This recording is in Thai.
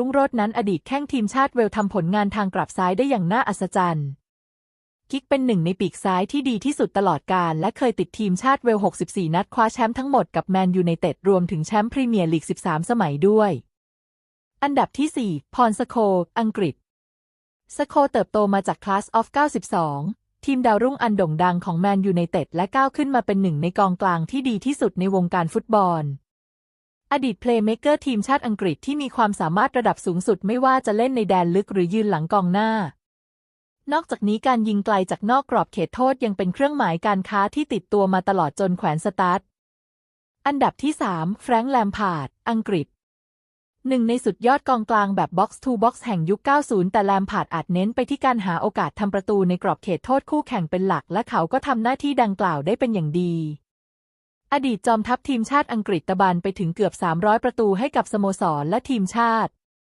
รุ่งโรจน์นั้นอดีตแข้งทีมชาติเวลทำผลงานทางกลับซ้ายได้อย่างน่าอัศจรรย์กิกเป็นหนึ่งในปีกซ้ายที่ดีที่สุดตลอดกาลและเคยติดทีมชาติเวล 64 นัดคว้าแชมป์ทั้งหมดกับแมนยูไนเต็ดรวมถึงแชมป์พรีเมียร์ลีก 13 สมัยด้วย อันดับที่ 4 พรสโค อังกฤษ สโคเติบโตมาจากคลาสออฟ 92 ทีมดาวรุ่งอันโด่งดังของแมนยูไนเต็ดและก้าวขึ้นมาเป็นหนึ่งในกองกลางที่ดีที่สุดในวงการฟุตบอล อดีตเพลย์เมกเกอร์ทีมชาติอังกฤษที่มีความสามารถระดับสูงสุดไม่ว่าจะเล่นในแดนลึกหรือยืนหลังกองหน้า นอกจากนี้การยิงไกลจากนอกกรอบเขตโทษยังเป็นเครื่องหมายการค้าที่ติดตัวมาตลอดจนแขวนสตาร์ท อันดับที่ 3 แฟรงค์แลมพาร์ด อังกฤษหนึ่งในสุดยอดกองกลางแบบบ็อกซ์ทูบ็อกซ์แห่งยุค 90 แต่แลมพาร์ดอาจเน้นไปที่การหาโอกาสทำประตูในกรอบเขตโทษคู่แข่งเป็นหลัก และเขาก็ทำหน้าที่ดังกล่าวได้เป็นอย่างดี อดีตจอมทัพทีมชาติอังกฤษตะบันไปถึงเกือบ 300 ประตูให้กับสโมสรและทีมชาติ